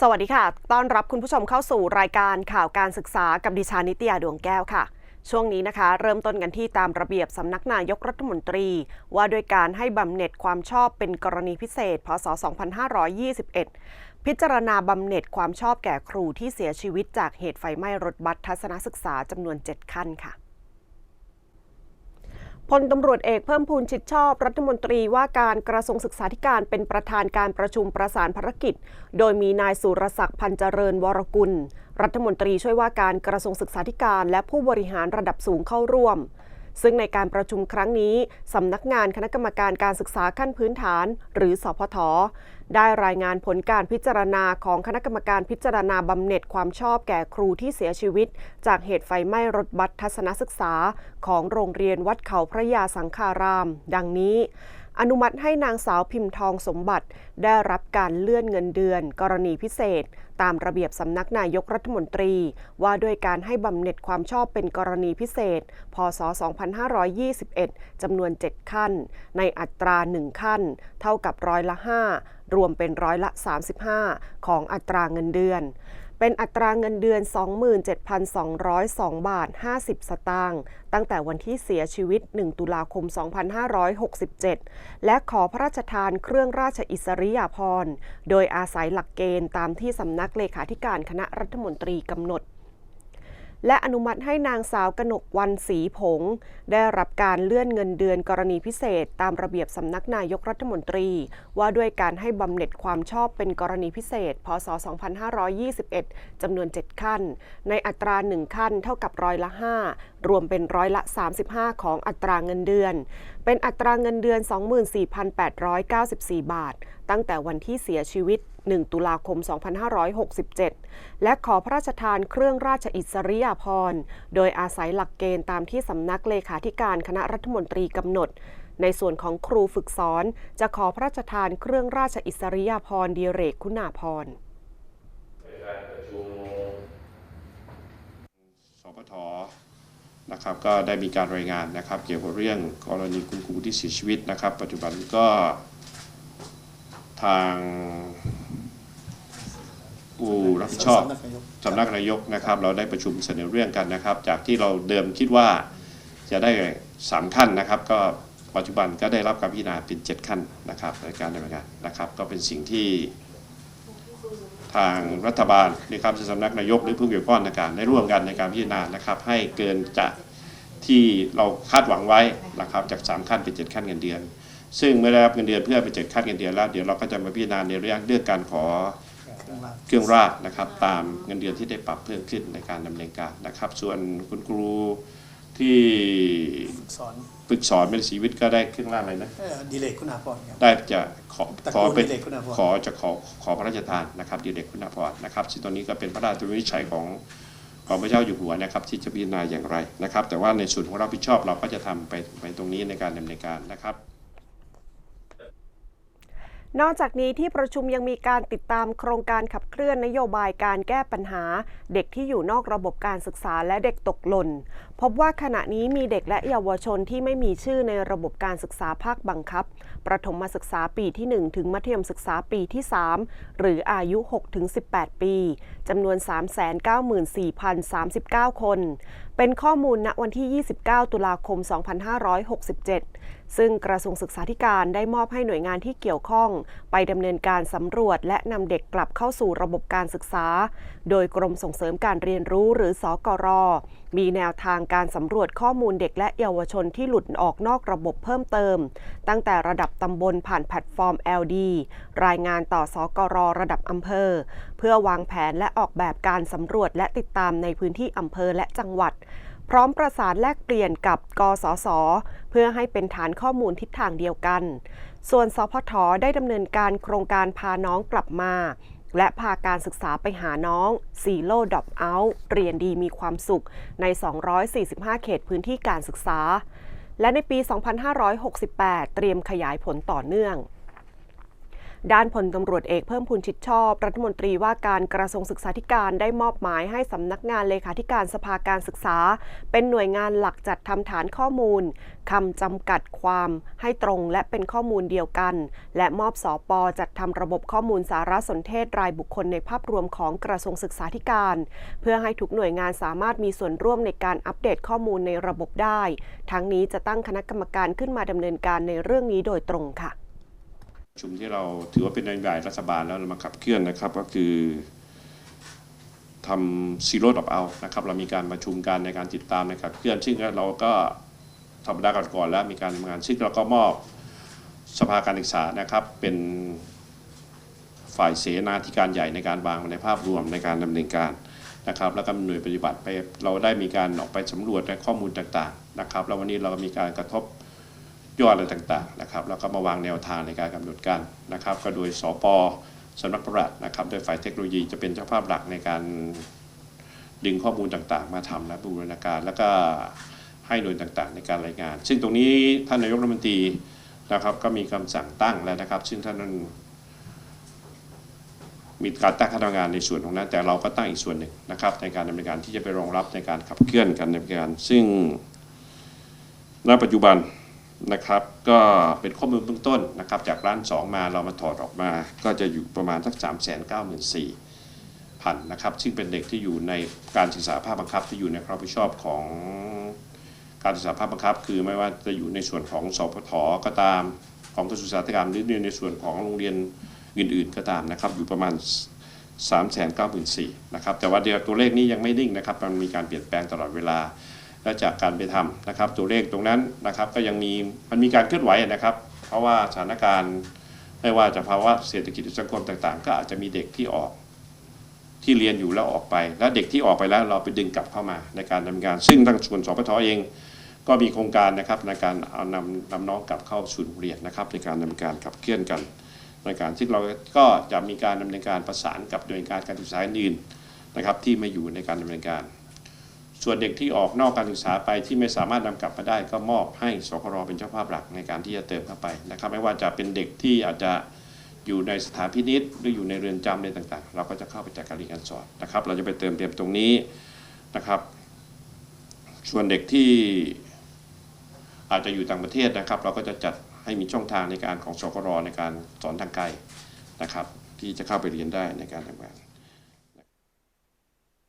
สวัสดีค่ะ ต้อนรับคุณผู้ชมเข้าสู่รายการข่าวการศึกษากับดิฉันนิตยาดวงแก้วค่ะ ช่วงนี้นะคะ เริ่มต้นกันที่ตามระเบียบสำนักนายกรัฐมนตรี ว่าด้วยการให้บำเหน็จความชอบเป็นกรณีพิเศษ พศ 2521 พิจารณาบำเหน็จความชอบแก่ครูที่เสียชีวิตจากเหตุไฟไหม้รถบัสทัศนศึกษาจำนวน 7 ขั้นค่ะ พลตำรวจเอกเพิ่มพูนชิดชอบรัฐมนตรีว่าการกระทรวงศึกษาธิการเป็นประธานการประชุมประสานภารกิจ โดยมีนายสุรศักดิ์พันเจริญวรกุล รัฐมนตรีช่วยว่าการกระทรวงศึกษาธิการ และผู้บริหารระดับสูงเข้าร่วม ซึ่งในการประชุมครั้งนี้สำนักงานคณะกรรมการการศึกษาขั้นพื้นฐาน หรือสพทได้รายงานผลการพิจารณาของคณะกรรมการพิจารณาบำเหน็จความชอบแก่ครูที่เสียชีวิต จากเหตุไฟไหม้รถบัสทัศนศึกษา ของโรงเรียนวัดเขาพระยาสังขาราม ดังนี้ อนุมัติให้นางสาวพิมพ์ทองสมบัติ ได้รับการเลื่อนเงินเดือน กรณีพิเศษ ตามระเบียบสำนักนายกรัฐมนตรี ว่าด้วยการให้บำเหน็จความชอบเป็นกรณีพิเศษ พศ 2521 จำนวน 7 ขั้น ในอัตรา 1 ขั้น เท่ากับร้อยละ 5 รวมเป็นร้อยละ 35 ของอัตราเงินเดือน เป็นอัตราเงินเดือน 27,202 บาท 50 สตางค์ตั้งแต่วันที่เสียชีวิต 1 ตุลาคม 2567 และขอพระราชทานเครื่องราชอิสริยาภรณ์ โดยอาศัยหลักเกณฑ์ตามที่สำนักเลขาธิการคณะรัฐมนตรีกำหนด และอนุมัติให้นางสาวกนกวันศรีผง ได้รับการเลื่อนเงินเดือนกรณีพิเศษ ตามระเบียบสำนักนายกรัฐมนตรี ว่าด้วยการให้บำเหน็จความชอบเป็นกรณีพิเศษ พศ 2521 จำนวน 7 ขั้น ในอัตรา 1 ขั้นเท่ากับร้อยละ 5 รวมเป็นร้อยละ 35 ของอัตราเงินเดือน เป็นอัตราเงินเดือน 24,894 บาท ตั้งแต่วันที่เสียชีวิต 1 ตุลาคม 2567 และขอพระราชทานเครื่องราชอิสริยาภรณ์ โดยอาศัยหลักเกณฑ์ตามที่สำนักเลขาธิการคณะรัฐมนตรีกำหนดในส่วนของครูฝึกสอน จะขอพระราชทานเครื่องราชอิสริยาภรณ์ดีเรกคุณาภรณ์ในการประชุมสปท นะครับก็ได้มีการรายงานนะครับ เกี่ยวกับเรื่องกรณีคุณครูที่เสียชีวิตนะครับ ปัจจุบันก็ทางผู้รับผิดชอบสำนักนายกนะครับ เราได้ประชุมเสนอเรื่องกันนะครับ จากที่เราเดิมคิดว่าจะได้สามขั้นนะครับ ก็ปัจจุบันก็ได้รับการพิจารณาเป็นเจ็ดขั้นนะครับในการดำเนินการนะครับ ก็เป็นสิ่งที่ ทางรัฐบาลนะครับสำนักนายกหรือผู้เกี่ยวข้องในการได้ร่วมกันในการพิจารณานะครับ ให้เกินจากที่เราคาดหวังไว้นะครับจาก 3 ขั้นเป็น 7 ขั้นเงินเดือน ซึ่งเมื่อได้รับเงินเดือนเพื่อเป็น7ขั้นเงินเดือนแล้วเดี๋ยวเราก็จะมาพิจารณาในเรื่องเรื่องการขอเครื่องราชนะครับ ตามเงินเดือนที่ได้ปรับเพิ่มขึ้นในการดำเนินการนะครับ ส่วนคุณครู ที่สอนฝึกสอนเป็นชีวิตก็ได้เครื่องราชอะไรนะเอ่อดีเลกคุณาพรครับได้จะขอตระขอกูลเป็นดิเลกคุณาพรขอจะขอขอพระราชทานนะครับดีเด็กคุณภรนะครับซึ่งตอนนี้ก็เป็นพระราชวินิจฉัยของของพระเจ้าอยู่หัวนะครับ ที่จะพิจารณาอย่างไรนะครับ แต่ว่าในส่วนของเราผิดชอบเราก็จะทำไปไปตรงนี้ในการดำเนินการนะครับ นอกจากนี้ที่ประชุมยังมีการติดตามโครงการขับเคลื่อนนโยบายการแก้ปัญหา เด็กที่อยู่นอกระบบการศึกษาและเด็กตกหล่น พบว่าขณะนี้มีเด็กและเยาวชนที่ไม่มีชื่อในระบบการศึกษาภาคบังคับ ประถมศึกษาปีที่ 1 ถึงมัธยมศึกษาปีที่ 3 หรืออายุ 6-18 ปีจำนวน 394,039 คน เป็นข้อมูลณวันที่ 29 ตุลาคม 2567ซึ่งกระทรวงศึกษาธิการได้มอบให้หน่วยงานที่เกี่ยวข้อง ไปดำเนินการสำรวจ และนำเด็กกลับเข้าสู่ระบบการศึกษา โดยกรมส่งเสริมการเรียนรู้หรือสอกร มีแนวทางการสำรวจข้อมูลเด็กและเยาวชนที่หลุดออกนอกระบบเพิ่มเติม ตั้งแต่ระดับตำบลผ่านแพลตฟอร์ม LD รายงานต่อสอกร ระดับอำเภอ เพื่อวางแผนและออกแบบการสำรวจและติดตามในพื้นที่อำเภอและจังหวัด พร้อมประสานแลกเปลี่ยนกับกสศเพื่อให้เป็นฐานข้อมูลทิศทางเดียวกัน ส่วนสพทได้ดำเนินการโครงการพาน้องกลับมา และพาการศึกษาไปหาน้องซีโร่ดอปเอาเรียนดีมีความสุขใน 245 เขตพื้นที่การศึกษา และในปี 2568 เตรียมขยายผลต่อเนื่อง ด้านพลตำรวจเอกเพิ่มพูนชิดชอบ รัฐมนตรีว่าการกระทรวงศึกษาธิการได้มอบหมายให้สำนักงานเลขาธิการสภาการศึกษา เป็นหน่วยงานหลักจัดทำฐานข้อมูลคำจำกัดความให้ตรงและเป็นข้อมูลเดียวกัน และมอบสอปอจัดทำระบบข้อมูลสารสนเทศรายบุคคลในภาพรวมของกระทรวงศึกษาธิการ เพื่อให้ทุกหน่วยงานสามารถมีส่วนร่วมในการอัปเดตข้อมูลในระบบได้ ทั้งนี้จะตั้งคณะกรรมการขึ้นมาดำเนินการในเรื่องนี้โดยตรงค่ะประ ชุมที่เราถือว่าเป็นนโยบายรัฐบาลแล้วเรามาขับเคลื่อนนะครับก็คือทำซีโร่ดอกเอานะครับเรามีการประชุมกันในการติดตามในขับเคลื่อน ซึ่งเราก็ธรรมดาก่อนก่อนๆแล้วมีการทำงานซึ่งเราก็มอบสภาการศึกษานะครับเป็นฝ่ายเสนาธิการใหญ่ในการวางในภาพรวมในการดำเนินการนะครับ แล้วก็หน่วยปฏิบัติไปเราได้มีการออกไปสำรวจในข้อมูลต่างๆนะครับ แล้ววันนี้เราก็มีการกระทบ ยอดอะไรต่างๆนะครับแล้วก็มาวางแนวทางในการกำหนดการนะครับ ก็โดยสปสำนักปลัดนะครับโดยฝ่ายเทคโนโลยีจะเป็นเจ้าภาพหลักในการดึงข้อมูลต่างๆ มาทำและบูรณาการ แล้วก็ให้หน่วยต่างๆ ในการรายงาน ซึ่งตรงนี้ท่านนายกรัฐมนตรีนะครับก็มีคำสั่งตั้งแล้วนะครับ ซึ่งท่านนั้นมีการตั้งคณะทำงานในส่วนของนั้น แต่เราก็ตั้งอีกส่วนหนึ่งนะครับ ในการดำเนินการที่จะไปรองรับในการขับเคลื่อนการดำเนินการ ซึ่งณปัจจุบัน นะครับ ก็เป็นข้อมูลเบื้องต้นนะครับ จากร้าน 2 มาเรามาถอดออกมา ก็จะอยู่ประมาณสัก 3 9 4 0 0 0พันนะครับ ซึ่งเป็นเด็กที่อยู่ในการศึกษาภาคบังคับที่อยู่ในความรับผิดชอบของการศึกษาภาคบังคับ คือไม่ว่าจะอยู่ในส่วนของสพทก็ตามของกระทรวงศึกษาธิการหรือในส่วนของโรงเรียนอื่น ๆ ก็ตามนะครับ อยู่ประมาณ3 9 4 0 0 0นะครับแต่ว่าเดี๋ยวตัวเลขนี้ยังไม่นิ่งนะครับ มันมีการเปลี่ยนแปลงตลอดเวลา และจากการไปทำนะครับ ตัวเลขตรงนั้นนะครับก็ยังมีมันมีการเคลื่อนไหวนะครับ เพราะว่าสถานการณ์ไม่ว่าจะภาวะเศรษฐกิจสังคมต่างๆ ก็อาจจะมีเด็กที่ออกที่เรียนอยู่แล้วออกไป และเด็กที่ออกไปแล้วเราไปดึงกลับเข้ามาในการดำเนินการซึ่งทางส่วนสพทเอง ก็มีโครงการนะครับในการเอานำนำน้องกลับเข้าศูนย์เรียนนะครับ ในการดำเนินการขับเคลื่อนกัน ในการที่เราก็จะมีการดำเนินการประสานกับหน่วยงานการศึกษาอื่นนะครับที่ไม่อยู่ในการดำเนินการ ส่วนเด็กที่ออกนอกการศึกษาไปที่ไม่สามารถนำกลับมาได้ก็มอบให้สครเป็นเจ้าภาพหลักในการที่จะเติมเข้าไปนะครับ ไม่ว่าจะเป็นเด็กที่อาจจะอยู่ในสถานพินิษหรืออยู่ในเรือนจำอะไรต่างๆ เราก็จะเข้าไปจัดการเรียนการสอนนะครับ เราจะไปเติมเต็มตรงนี้นะครับ ส่วนเด็กที่อาจจะอยู่ต่างประเทศนะครับ เราก็จะจัดให้มีช่องทางในการของสครในการสอนทางไกลนะครับ ที่จะเข้าไปเรียนได้ในการทำงาน